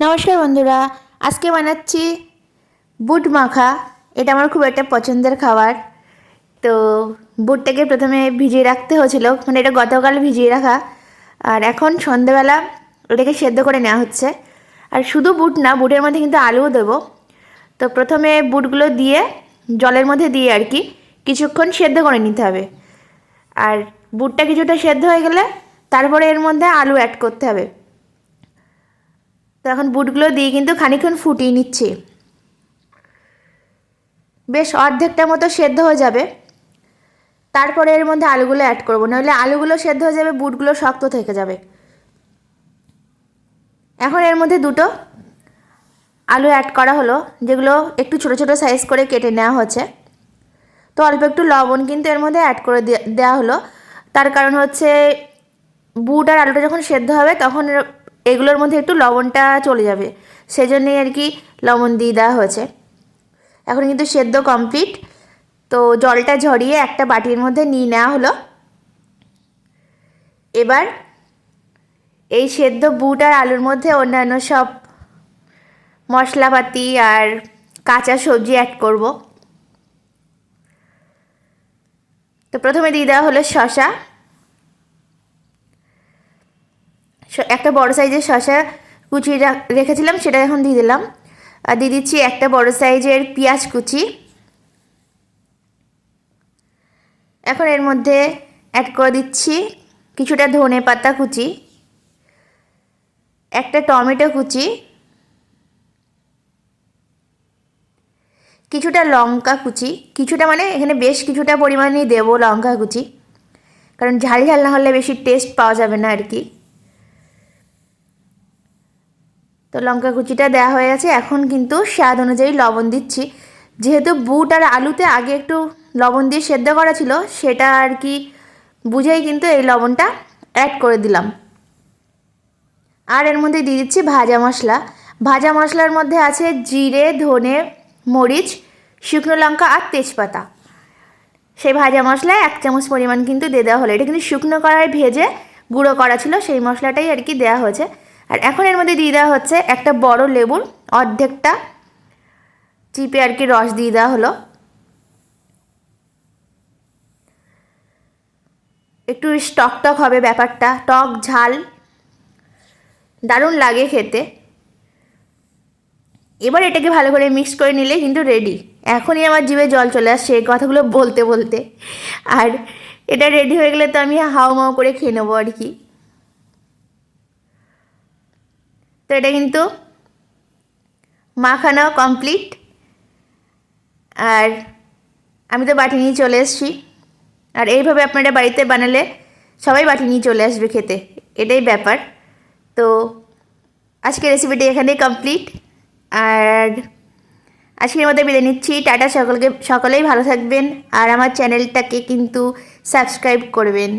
নমস্কার বন্ধুরা, আজকে বানাচ্ছি বুট মাখা। এটা আমার খুব একটা পছন্দের খাবার। তো বুটটাকে প্রথমে ভিজিয়ে রাখতে হয়েছিল মানে এটা গতকাল ভিজিয়ে রাখা। আর এখন সন্ধেবেলা ওটাকে সেদ্ধ করে নেওয়া হচ্ছে। আর শুধু বুট না, বুটের মধ্যে কিন্তু আলুও দেবো। তো প্রথমে বুটগুলো দিয়ে, জলের মধ্যে দিয়ে আর কি, কিছুক্ষণ সেদ্ধ করে নিতে হবে। আর বুটটা কিছুটা সেদ্ধ হয়ে গেলে তারপরে এর মধ্যে আলু অ্যাড করতে হবে। তো এখন বুটগুলো দিয়ে কিন্তু খানিক্ষণ ফুটিয়ে নিচ্ছি। বেশ অর্ধেকটা মতো সেদ্ধ হয়ে যাবে। তারপরে এর মধ্যে আলুগুলো অ্যাড করব, নাহলে আলুগুলো সেদ্ধ হয়ে যাবে, বুটগুলো শক্ত থেকে যাবে। এখন এর মধ্যে দুটো আলু অ্যাড করা হলো, যেগুলো একটু ছোটো ছোটো সাইজ করে কেটে নেওয়া হচ্ছে তো অল্প একটু লবণ কিন্তু এর মধ্যে অ্যাড করে দেওয়া হলো। তার কারণ হচ্ছে বুট আর আলুটা যখন সেদ্ধ হবে, তখন এগুলোর মধ্যে একটু লবণটা চলে যাবে। সেজন্যই আর কি লবণ দিয়ে দেওয়া হয়েছে। এখন কিন্তু সেদ্ধ কমপ্লিট। তো জলটা ঝরিয়ে একটা বাটির মধ্যে নিয়ে নেওয়া হলো। এবার এই সেদ্ধ বুট আর আলুর মধ্যে অন্যান্য সব মশলাপাতি আর কাঁচা সবজি অ্যাড করব। তো প্রথমে দিয়ে দেওয়া হলো শশা একটা বড় সাইজের শশা কুচি রেখেছিলাম, সেটা এখন দিয়ে দিলাম। আর দিয়ে দিচ্ছি একটা বড় সাইজের পেঁয়াজ কুচি। এখন এর মধ্যে অ্যাড করে দিচ্ছি কিছুটা ধনে পাতা কুচি, একটা টমেটো কুচি, কিছুটা লঙ্কা কুচি, কিছুটা মানে এখানে বেশ কিছুটা পরিমাণেই দেবো লঙ্কা কুচি। কারণ ঝাল ঝাল না হলে বেশি টেস্ট পাওয়া যাবে না আর কি। তো লঙ্কা কুচিটা দেওয়া হয়ে গেছে। এখন কিন্তু স্বাদ অনুযায়ী লবণ দিচ্ছি। যেহেতু বুট আর আলুতে আগে একটু লবণ দিয়ে সেদ্ধ করা ছিল, সেটা আর কি বুঝেই কিন্তু এই লবণটা অ্যাড করে দিলাম। আর এর মধ্যে দিয়ে দিচ্ছি ভাজা মশলা। ভাজা মশলার মধ্যে আছে জিরে, ধনে, মরিচ, শুকনো লঙ্কা আর তেজপাতা। সেই ভাজা মশলায় এক চামচ পরিমাণ কিন্তু দিয়ে দেওয়া হলো। এটা কিন্তু শুকনো কড়াই ভেজে গুঁড়ো করা ছিল, সেই মশলাটাই আর কি দেওয়া হয়েছে। আর এখন এর মধ্যে দিয়ে দেওয়া হচ্ছে একটা বড় লেবুর অর্ধেকটা চিপে আর কি রস দিয়ে দেওয়া হলো। একটু টক টক হবে ব্যাপারটা, টক ঝাল, দারুণ লাগে খেতে। এবার এটাকে ভালো করে মিক্স করে নিলে কিন্তু রেডি এখনই আমার জিভে জল চলে আসছে এই কথাগুলো বলতে বলতে। আর এটা রেডি হয়ে গেলে তো আমি হাও মাও করে খেয়ে নেব আর কি। তো এটা কিন্তু মাখানো কমপ্লিট আর আমি তো বাটি নিয়ে চলে এসেছি। আর এইভাবে আপনারা বাড়িতে বানালে সবাই বাটি নিয়ে চলে আসবে খেতে। এটাই ব্যাপার। তো আজকের রেসিপিটি এখানেই কমপ্লিট আর আজকের মধ্যে বিদায় নিচ্ছি। টাটা, সকলকে, সকলেই ভালো থাকবেন। আর আমার চ্যানেলটাকে কিন্তু সাবস্ক্রাইব করবেন।